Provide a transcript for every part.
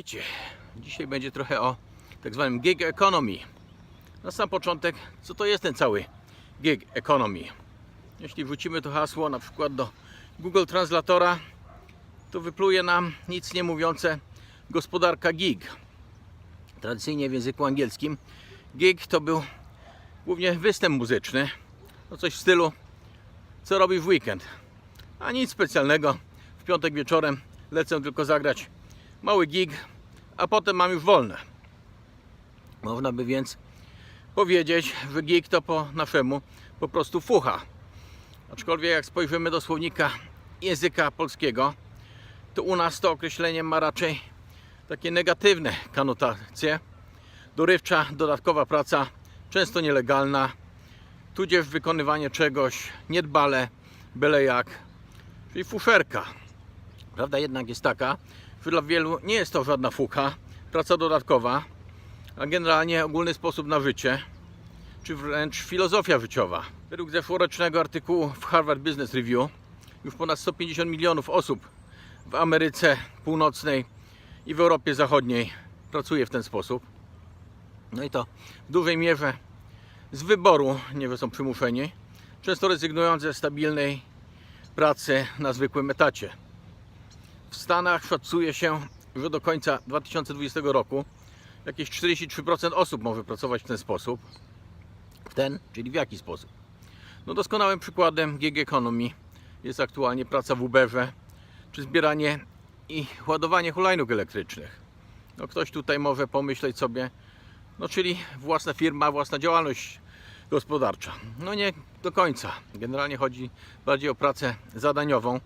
Witajcie. Dzisiaj będzie trochę o tak zwanym gig economy. Na sam początek, co to jest ten cały gig economy? Jeśli wrzucimy to hasło na przykład do Google Translatora, to wypluje nam nic nie mówiące gospodarka gig. Tradycyjnie w języku angielskim gig to był głównie występ muzyczny. No coś w stylu co robisz w weekend. A nic specjalnego. W piątek wieczorem lecę tylko zagrać mały gig, a potem mam już wolne. Można by więc powiedzieć, że gig to po naszemu po prostu fucha. Aczkolwiek jak spojrzymy do słownika języka polskiego, to u nas to określenie ma raczej takie negatywne kanotacje. Dorywcza, dodatkowa praca, często nielegalna, tudzież wykonywanie czegoś niedbale, byle jak, czyli fuszerka. Prawda jednak jest taka, dla wielu nie jest to żadna fucha, praca dodatkowa, a generalnie ogólny sposób na życie, czy wręcz filozofia życiowa. Według zeszłorocznego artykułu w Harvard Business Review już ponad 150 milionów osób w Ameryce Północnej i w Europie Zachodniej pracuje w ten sposób. No i to w dużej mierze z wyboru, nie są przymuszeni, często rezygnując ze stabilnej pracy na zwykłym etacie. W Stanach szacuje się, że do końca 2020 roku jakieś 43% osób może pracować w ten sposób. W ten, czyli w jaki sposób? No doskonałym przykładem gig economy jest aktualnie praca w Uberze, czy zbieranie i ładowanie hulajnóg elektrycznych. No ktoś tutaj może pomyśleć sobie, no czyli własna firma, własna działalność gospodarcza. No nie do końca. Generalnie chodzi bardziej o pracę zadaniową,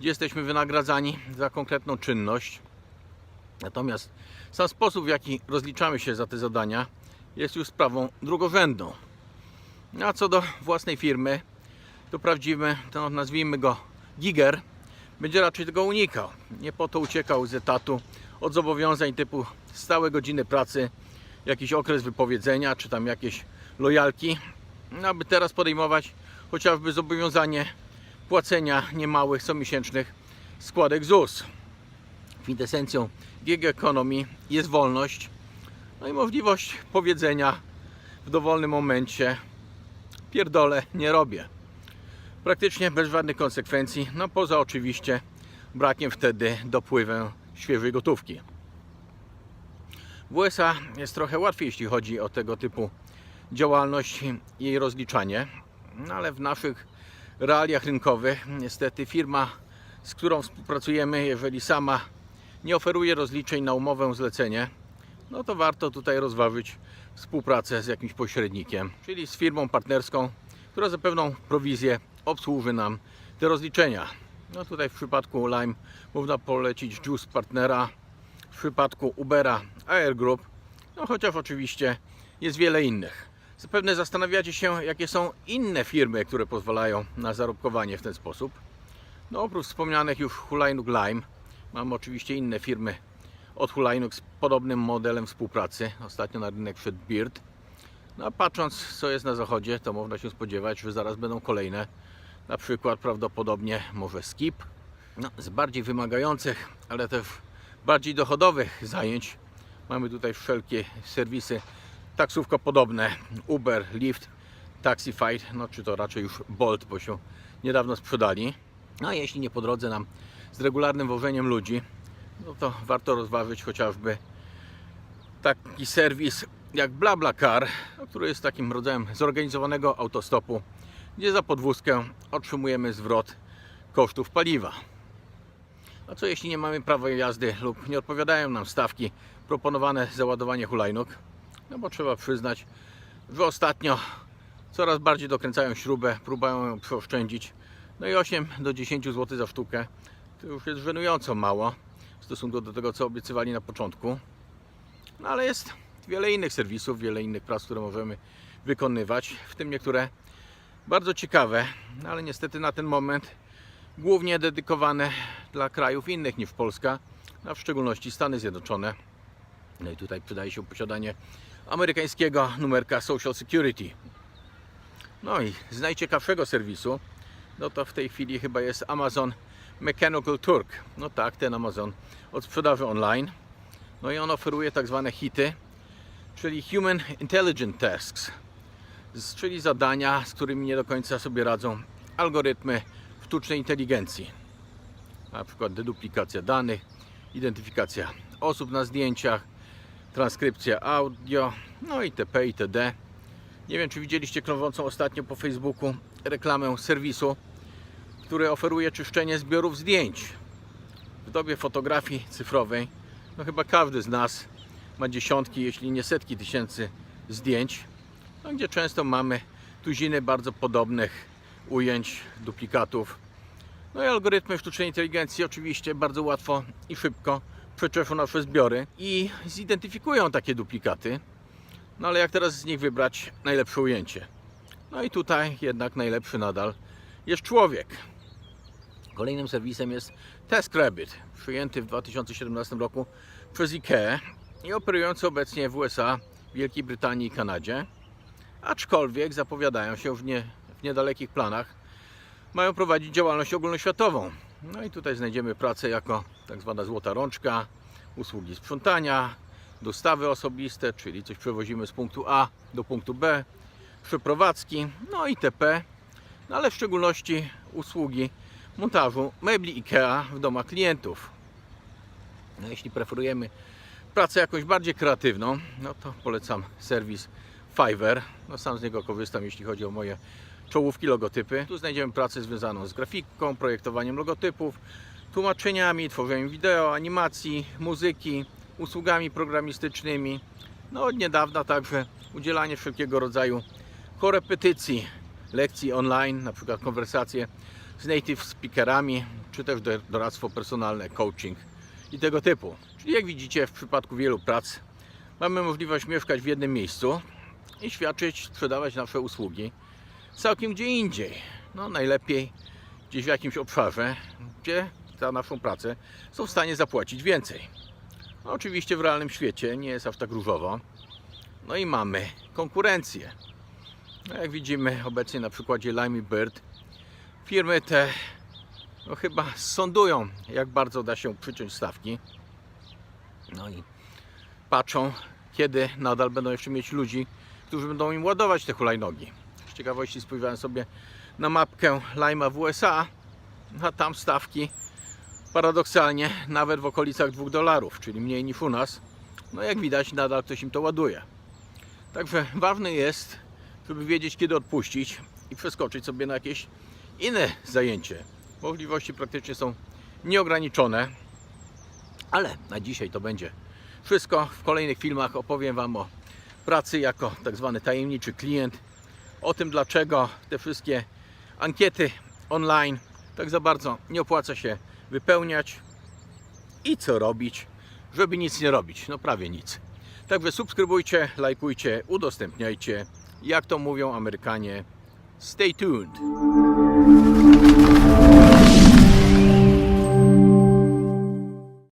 gdzie jesteśmy wynagradzani za konkretną czynność. Natomiast sam sposób, w jaki rozliczamy się za te zadania, jest już sprawą drugorzędną. No A co do własnej firmy, to prawdziwy, to nazwijmy go giger, będzie raczej tego unikał. Nie po to uciekał z etatu od zobowiązań typu stałe godziny pracy, jakiś okres wypowiedzenia, czy tam jakieś lojalki, no, aby teraz podejmować chociażby zobowiązanie płacenia niemałych comiesięcznych składek ZUS. Kwintesencją gig economy jest wolność, no i możliwość powiedzenia w dowolnym momencie pierdolę, nie robię. Praktycznie bez żadnych konsekwencji, no poza oczywiście brakiem wtedy dopływem świeżej gotówki. W USA jest trochę łatwiej, jeśli chodzi o tego typu działalność jej rozliczanie, no ale w naszych realiach rynkowych niestety firma, z którą współpracujemy, jeżeli sama nie oferuje rozliczeń na umowę zlecenie, no to warto tutaj rozważyć współpracę z jakimś pośrednikiem, czyli z firmą partnerską, która za pewną prowizję obsłuży nam te rozliczenia. No tutaj w przypadku Lime można polecić Juice Partnera, w przypadku Ubera Air Group, no chociaż oczywiście jest wiele innych. Zapewne zastanawiacie się, jakie są inne firmy, które pozwalają na zarobkowanie w ten sposób. No oprócz wspomnianych już hulajnóg Lime, mamy oczywiście inne firmy od hulajnóg z podobnym modelem współpracy. Ostatnio na rynek wszedł Beard. No a patrząc co jest na zachodzie, to można się spodziewać, że zaraz będą kolejne. Na przykład prawdopodobnie może Skip. No, z bardziej wymagających, ale też bardziej dochodowych zajęć mamy tutaj wszelkie serwisy taksówko podobne Uber, Lyft, Taxify, no czy to raczej już Bolt, bo się niedawno sprzedali. No a jeśli nie po drodze nam z regularnym wożeniem ludzi, no to warto rozważyć chociażby taki serwis jak BlaBlaCar, który jest takim rodzajem zorganizowanego autostopu, gdzie za podwózkę otrzymujemy zwrot kosztów paliwa. A co jeśli nie mamy prawa jazdy lub nie odpowiadają nam stawki proponowane za ładowanie hulajnóg? No bo trzeba przyznać, że ostatnio coraz bardziej dokręcają śrubę, próbują ją przeoszczędzić. No i 8 do 10 zł za sztukę to już jest żenująco mało w stosunku do tego, co obiecywali na początku. No ale jest wiele innych serwisów, wiele innych prac, które możemy wykonywać, w tym niektóre bardzo ciekawe, no ale niestety na ten moment głównie dedykowane dla krajów innych niż Polska, a w szczególności Stany Zjednoczone. No i tutaj przydaje się posiadanie amerykańskiego numerka Social Security. No i z najciekawszego serwisu, no to w tej chwili chyba jest Amazon Mechanical Turk. No tak, ten Amazon od sprzedaży online. No i on oferuje tak zwane hity, czyli Human Intelligent Tasks, czyli zadania, z którymi nie do końca sobie radzą algorytmy sztucznej inteligencji. Na przykład deduplikacja danych, identyfikacja osób na zdjęciach, transkrypcja audio, no itp. itd. Nie wiem, czy widzieliście krążącą ostatnio po Facebooku reklamę serwisu, który oferuje czyszczenie zbiorów zdjęć. W dobie fotografii cyfrowej, no chyba każdy z nas ma dziesiątki, jeśli nie setki tysięcy zdjęć, no, gdzie często mamy tuziny bardzo podobnych ujęć, duplikatów. No i algorytmy sztucznej inteligencji oczywiście bardzo łatwo i szybko przeczeszą nasze zbiory i zidentyfikują takie duplikaty. No ale jak teraz z nich wybrać najlepsze ujęcie? No i tutaj jednak najlepszy nadal jest człowiek. Kolejnym serwisem jest TaskRabbit, przyjęty w 2017 roku przez IKEA i operujący obecnie w USA, Wielkiej Brytanii i Kanadzie. Aczkolwiek zapowiadają się w, nie, w niedalekich planach, mają prowadzić działalność ogólnoświatową. No i tutaj znajdziemy pracę jako tak zwana złota rączka, usługi sprzątania, dostawy osobiste, czyli coś przewozimy z punktu A do punktu B, przeprowadzki, no itp. No ale w szczególności usługi montażu mebli IKEA w domach klientów. No jeśli preferujemy pracę jakąś bardziej kreatywną, no to polecam serwis Fiverr. No sam z niego korzystam, jeśli chodzi o moje czołówki, logotypy. Tu znajdziemy pracę związaną z grafiką, projektowaniem logotypów, tłumaczeniami, tworzeniem wideo, animacji, muzyki, usługami programistycznymi. No od niedawna także udzielanie wszelkiego rodzaju korepetycji, lekcji online, na przykład konwersacje z native speakerami, czy też do- doradztwo personalne, coaching i tego typu. Czyli jak widzicie, w przypadku wielu prac mamy możliwość mieszkać w jednym miejscu i świadczyć, sprzedawać nasze usługi całkiem gdzie indziej. No najlepiej gdzieś w jakimś obszarze, gdzie za naszą pracę są w stanie zapłacić więcej. No, oczywiście w realnym świecie nie jest aż tak różowo. No i mamy konkurencję. No, jak widzimy obecnie na przykładzie Limey Bird, firmy te no, chyba sądują, jak bardzo da się przyciąć stawki. No i patrzą, kiedy nadal będą jeszcze mieć ludzi, którzy będą im ładować te hulajnogi. Ciekawości spojrzałem sobie na mapkę Lima w USA, a tam stawki paradoksalnie nawet w okolicach 2 dolarów, czyli mniej niż u nas. No jak widać, nadal ktoś im to ładuje. Także ważne jest, żeby wiedzieć, kiedy odpuścić i przeskoczyć sobie na jakieś inne zajęcie. Możliwości praktycznie są nieograniczone, ale na dzisiaj to będzie wszystko. W kolejnych filmach opowiem Wam o pracy jako tak zwany tajemniczy klient, o tym dlaczego te wszystkie ankiety online tak za bardzo nie opłaca się wypełniać i co robić, żeby nic nie robić, no prawie nic. Także subskrybujcie, lajkujcie, udostępniajcie. Jak to mówią Amerykanie, stay tuned.